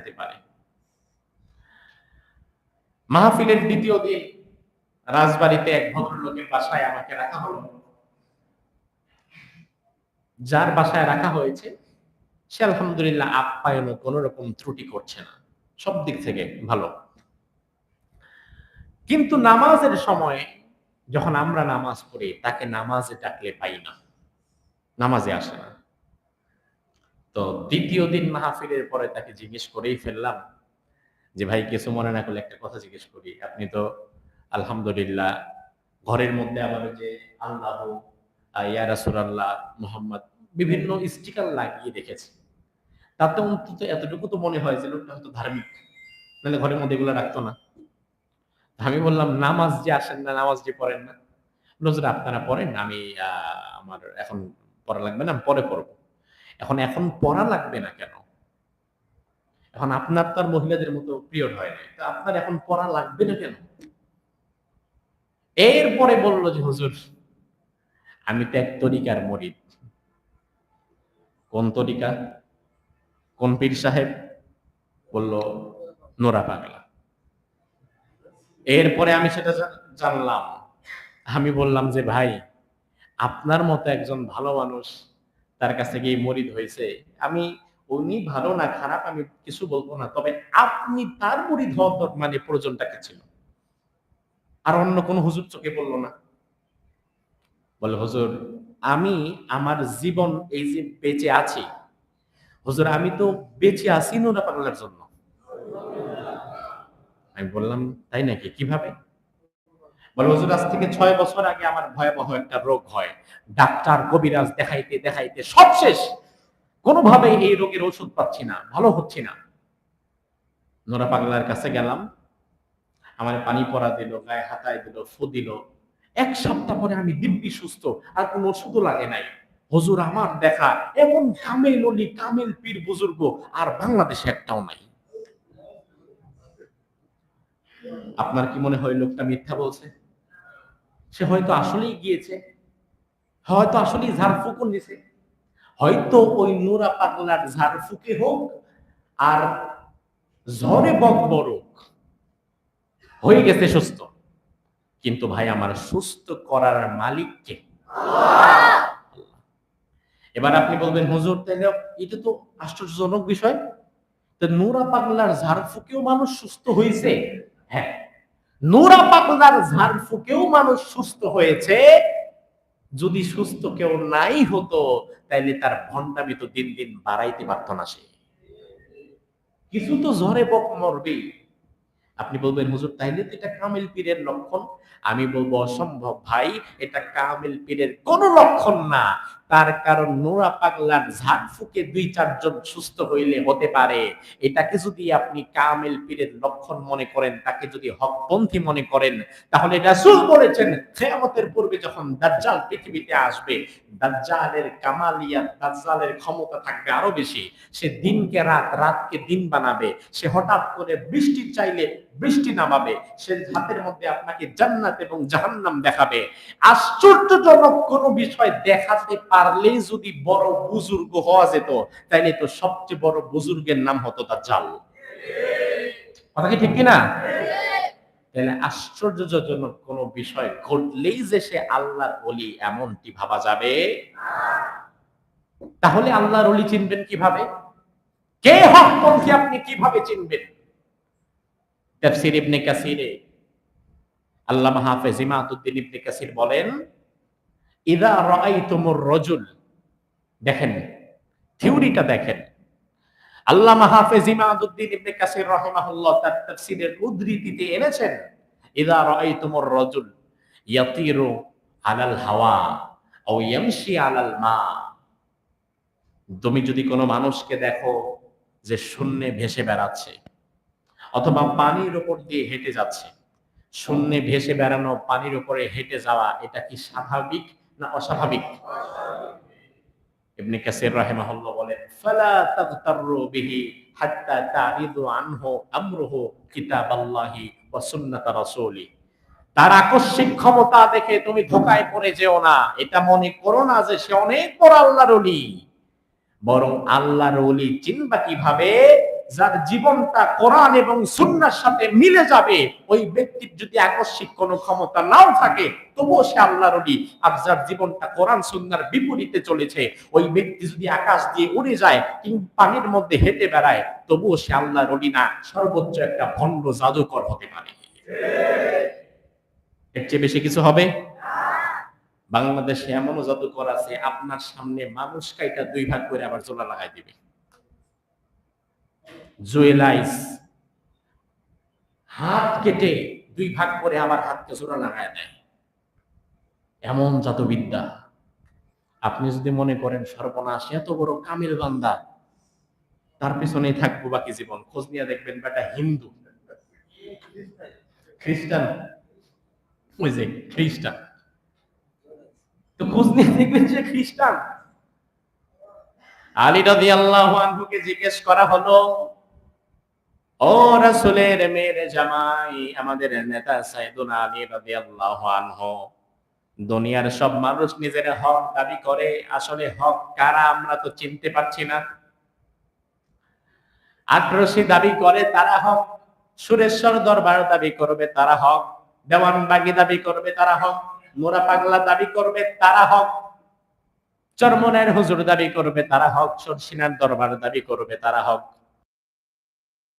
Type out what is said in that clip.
যেতে পারে। মাহফিলের দ্বিতীয় দিন রাজবাড়িতে এক ভদ্রলোকের বাসায় আমাকে রাখা হলো। যার বাসায় রাখা হয়েছে, সে আলহামদুলিল্লাহ আপ্যায়নে কোন রকম ত্রুটি করছে না। সব দিক থেকে ভালো। কিন্তু নামাজের সময় যখন আমরা নামাজ পড়ি, তাকে নামাজে ডাকলে পাই না। নামাজে আসে না। তো দ্বিতীয় দিন মাহফিলের পরে তাকে জিজ্ঞেস করেই ফেললাম যে, ভাই, কিছু মনে না করলে একটা কথা জিজ্ঞেস করি। আপনি তো আলহামদুলিল্লাহ ঘরের মধ্যে আবার যে আল্লাহ ইয়া রাসূলুল্লাহ, মোহাম্মদ বিভিন্ন স্টিকার লাগিয়ে রেখেছে। তাতে অন্তত এতটুকু তো মনে হয় যে, লোকটা হয়তো ধার্মিক। নাহলে ঘরের মধ্যে এগুলো রাখতো না। আমি বললাম, নামাজ যে আসেন না, নামাজ যে পড়েন না। আপনারা পড়েন, আমি আমার এখন পড়া লাগবে না পরে পড়ব। এখন এখন পড়া লাগবে না কেন? এখন আপনার তার মহিলাদের মতো পিরিয়ড হয় না তো আপনার এখন পড়া লাগবে না কেন? এরপরে বলল যে, হুজুর, আমি তো এক তরিকার মরিদ। কোন তরিকা? কোন পীর সাহেব? বলল, নোরা পাগলা। এরপরে আমি সেটা জানলাম। আমি বললাম যে, ভাই, আপনার মতো একজন ভালো মানুষ তার কাছে গিয়ে মরিদ হয়েছে। আমি, উনি ভালো না, খারাপ আমি কিছু বলব না, তবে আপনি তার মরিদ হওয়ার মানে প্রয়োজনটাকে ছিল। আর অন্য কোন হুজুর চোখে বলল না। বলে, হুজুর, আমি আমার জীবন এই যে বেঁচে আছি, হুজুর, আমি তো বেঁচে আছি নোরা পাগলার জন্য। আমি বললাম, তাই নাকি? কীভাবে? আমার পানি পরা দিল, গায়ে হাতায় দিল, ফু দিল। এক সপ্তাহ পরে আমি দিব্যি সুস্থ, আর কোনো ওষুধও লাগে নাই। হজুর, আমার দেখা এমন কামেল অলি, কামেল পীর বুজুর্গ, আর বাংলাদেশে একটাও নাই। আপনার কি মনে হয় লোকটা মিথ্যা বলছে? সে হয়তো আসলেই গিয়েছে হয়তো আসলেই ঝাড়ফুকুন নিছে হয়তো ওই নোরা পাগলার ঝাড়ফুকে হোক আর ঝড়ে বকবরক হয়ে গেছে সুস্থ। কিন্তু ভাই আমার সুস্থ করার মালিককে এবার আপনি বলবেন হুজুর তাহলে এটা তো আশ্চর্যজনক বিষয়। তো নোরা পাগলার ঝাড়ফুকেও মানুষ সুস্থ হয়েছে? হ্যাঁ। মানুষ সুস্থ হয়েছে। যদি সুস্থ কেউ নাই হতো তার ভণ্ডামি তো দিন দিন বাড়াইতে পারত না সে। কিছু তো ঝড়ে বক আপনি বলবেন, হুজুর, তাইলে তো এটা কামিল পীরের লক্ষণ। আমি বলব, অসম্ভব ভাই, এটা কামিল পীরের কোন লক্ষণ না। তার কারণ নোরা পাগলার ঝাড় ফুকে দুই চারজন সুস্থ হইলে হতে পারে। এটাকে যদি আপনি কামিল পীরের লক্ষণ মনে করেন, তাকে যদি হকপন্থী মনে করেন, তাহলে রাসূল বলেছেন, কিয়ামতের পূর্বে যখন দাজ্জাল পৃথিবীতে আসবে, দাজ্জালের কামালিয়াত দাজ্জালের ক্ষমতা থাকবে আরও বেশি। সে দিনকে রাত, রাতকে দিন বানাবে। সে হঠাৎ করে বৃষ্টি চাইলে বৃষ্টি নামাবে। সে হাতের মধ্যে আপনাকে জান্নাত এবং জাহান্নাম দেখাবে। আশ্চর্যজনক কোন বিষয় দেখাতে পারলেই যদি বড় বুজুর্গ হওয়া যেত, তাইলে তো সবচেয়ে বড় বুজুর্গের নাম হতো তার জাল। কথা কি ঠিক কিনা? তাহলে আশ্চর্যজনক কোন বিষয় ঘটলেই যে সে আল্লাহর অলি এমনটি ভাবা যাবে। তাহলে আল্লাহর অলি চিনবেন কীভাবে? কে হকপন্থী আপনি কীভাবে চিনবেন? তাফসীর ইবনে কাসিরে। আল্লামা হাফেজ ইমাদউদ্দিন ইবনে কাসির বলেন ইদা রাআইতুমুর রাজুল দেখেন, থিওরিটা দেখেন। আল্লামা হাফেজ ইমাদউদ্দিন ইবনে কাসির রাহিমাহুল্লাহ তার তাফসীরের উদ্ধৃতিতে এনেছেন, ইদা রাআইতুমুর রাজুল ইয়াতিরু আলাল হাওয়া আও ইয়ামশি আলাল মা তুমি যদি কোনো মানুষকে দেখো যে শূন্যে ভেসে বেড়াচ্ছে অথবা পানির উপর দিয়ে হেঁটে যাচ্ছে, শূন্যে ভেসে বেড়ানো পানির উপরে হেঁটে যাওয়া এটা কি স্বাভাবিক? না অস্বাভাবিক। ইবনে কাসির রাহিমাহুল্লাহ বলেন, ফালা তাগতারু বিহি হাত্তা তারিদু আনহু আমরুহু কিতাবাল্লাহি ওয়া সুন্নাত রাসূলি। তার আকস্মিক ক্ষমতা দেখে তুমি ধোকায় পড়ে যেও না। এটা মনে করো না যে সে অনেক বড় আল্লাহর ওলি। বরং আল্লাহর ওলি চিনবা কীভাবে? যার জীবনটা কোরআন এবং সুন্নার সাথে মিলে যাবে, ওই ব্যক্তির যদি আকস্মিক কোনো ক্ষমতা নাও থাকে, তবুও সে আল্লাহর অলি আর যার জীবনটা কোরআন সুন্নার বিপরীতে চলেছে, ওই ব্যক্তি যদি আকাশ দিয়ে উড়ে যায় কিংবা পানির মধ্যে হেঁটে বেড়ায়, তবুও সে আল্লাহর অলি না। সর্বোচ্চ একটা ভণ্ড জাদুকর হতে পারে। এর চেয়ে বেশি কিছু হবে? বাংলাদেশে এমনও জাদুকর আছে, আপনার সামনে মানুষ কাইটা দুই ভাগ করে আবার জোলা লাগাই দিবে। জুয়েলাইস। হাত কেটে দুই ভাগ করে আমার হাতকে জোড়া লাগায় দেয়। এমন জাদুবিদ্যা। আপনি যদি মনে করেন সর্বনাশ, এত বড় কামিল বান্দা। তার পিছনেই থাকব বাকি জীবন। খোঁজ নিয়ে দেখবেন বেটা হিন্দু। খ্রিস্টান। ওই যে খ্রিস্টান। তো খোঁজ নিয়ে দেখবেন যে খ্রিস্টান। আলী রাদি আল্লাহ আনহুকে জিজ্ঞেস করা হলো ও রাসূলের জামাই, আমাদের নেতা আলী আল্লাহ দুনিয়ার সব মানুষ নিজের হক দাবি করে, আসলে হক কারা আমরা তো চিনতে পারছি না। আটরসি দাবি করে, তারা হক। সুরেশ্বর দরবার দাবি করবে, তারা হক। দেওয়ানবাগি দাবি করবে, তারা হক। মোরা পাগলা দাবি করবে, তারা হক। চরমনের হুজুর দাবি করবে, তারা হক। সরসিনার দরবার দাবি করবে, তারা হক।